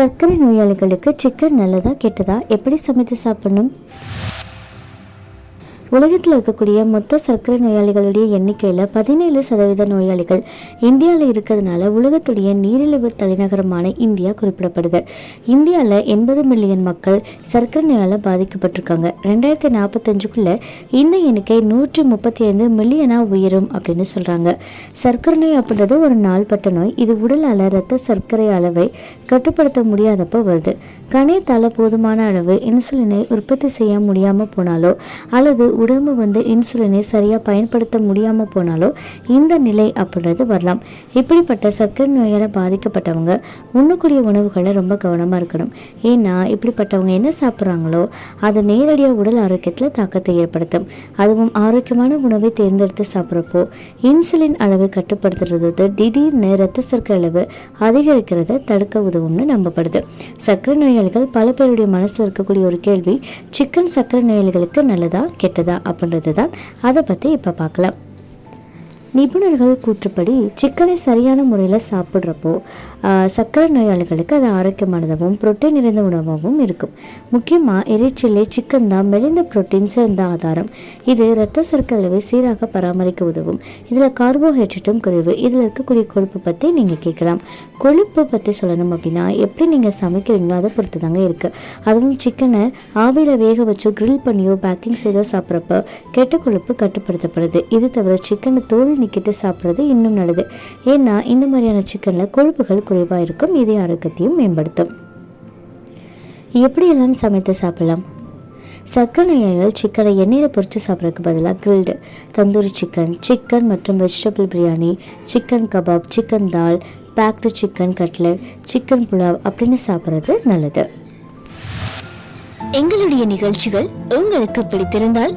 சர்க்கரை நோயாளிகளுக்கு சிக்கன் நல்லதா கெட்டதா? எப்படி சமைத்து சாப்பிடணும்? உலகத்தில் இருக்கக்கூடிய மொத்த சர்க்கரை நோயாளிகளுடைய எண்ணிக்கையில் பதினேழு சதவீத நோயாளிகள் இந்தியாவில் இருக்கிறதுனால உலகத்துடைய நீரிழிவு தலைநகரமான இந்தியா குறிப்பிடப்படுது. இந்தியாவில் எண்பது மில்லியன் மக்கள் சர்க்கரை நோயால் பாதிக்கப்பட்டிருக்காங்க. ரெண்டாயிரத்தி நாற்பத்தஞ்சுக்குள்ள இந்த எண்ணிக்கை நூற்றி முப்பத்தி ஐந்து மில்லியனாக உயரும் அப்படின்னு சொல்கிறாங்க சர்க்கரை நோய் அப்படின்றது ஒரு நாள்பட்ட நோய். இது உடலால் ரத்த சர்க்கரை அளவை கட்டுப்படுத்த முடியாதப்போ வருது. கணையத்தால் போதுமான அளவு இன்சுலினை உற்பத்தி செய்ய முடியாமல் போனாலோ அல்லது உடம்பு வந்து இன்சுலினை சரியாக பயன்படுத்த முடியாமல் போனாலோ இந்த நிலை அப்படின்றது வரலாம். இப்படிப்பட்ட சர்க்கரை நோயால் பாதிக்கப்பட்டவங்க உண்ணக்கூடிய உணவுகளை ரொம்ப கவனமாக இருக்கணும். ஏன்னா இப்படிப்பட்டவங்க என்ன சாப்பிட்றாங்களோ அது நேரடியாக உடல் ஆரோக்கியத்தில் தாக்கத்தை ஏற்படுத்தும். அதுவும் ஆரோக்கியமான உணவை தேர்ந்தெடுத்து சாப்பிட்றப்போ இன்சுலின் அளவை கட்டுப்படுத்துறது திடீர்னு ரத்த சர்க்கரை அளவு அதிகரிக்கிறத தடுக்க உதவும்னு நம்பப்படுது. சர்க்கரை நோயாளிகள் பல பேருடைய மனசில் இருக்கக்கூடிய ஒரு கேள்வி சிக்கன் சர்க்கரை நோயாளிகளுக்கு நல்லதா கெட்டதா? அப்படின்றது தான் அதை பற்றி இப்போ பார்க்கலாம். நிபுணர்கள் கூற்றுப்படி சிக்கனை சரியான முறையில் சாப்பிட்றப்போ சர்க்கரை நோயாளிகளுக்கு அது ஆரோக்கியமானதாகவும் புரோட்டீன் நிறைந்த உணவாகவும் இருக்கும். முக்கியமாக இறைச்சிலே சிக்கன் தான் மெலிந்த புரோட்டீன் சிறந்த ஆதாரம். இது இரத்த சர்க்கரை அளவை சீராக பராமரிக்க உதவும். இதில் கார்போஹைட்ரேட்டும் குறைவு. இதில் இருக்கக்கூடிய கொழுப்பு பற்றி நீங்கள் கேட்கலாம். கொழுப்பு பற்றி சொல்லணும் அப்படின்னா எப்படி நீங்கள் சமைக்கிறீங்களோ அதை பொறுத்து தாங்க இருக்குது அதுவும் சிக்கனை ஆவியில் வேக வச்சோ க்ரில் பண்ணியோ பேக்கிங் செய்தோ சாப்பிட்றப்போ கெட்ட கொழுப்பு கட்டுப்படுத்தப்படுது. இது தவிர சிக்கனை தோல் நீக்கிட்டு சாப்பிட்றது இன்னும் நல்லது. ஏன்னா இந்த மாதிரியான சிக்கனில் கொழுப்புகள் குறைவாக இருக்கும் இதய ஆரோக்கியத்தையும் மேம்படுத்தும். எப்படியெல்லாம் சமைத்து சாப்பிடலாம்? சர்க்கரை சிக்கனை எண்ணெயில் பொறிச்சு சாப்பிட்றதுக்கு பதிலாக கிரில்டு தந்தூரி சிக்கன் சிக்கன் மற்றும் vegetable biryani chicken kebab chicken dal baked chicken cutlet chicken pulao அப்படின்னு சாப்பிட்றது நல்லது. எங்களுடைய நிகழ்ச்சிகள் உங்களுக்கு பிடித்திருந்தால்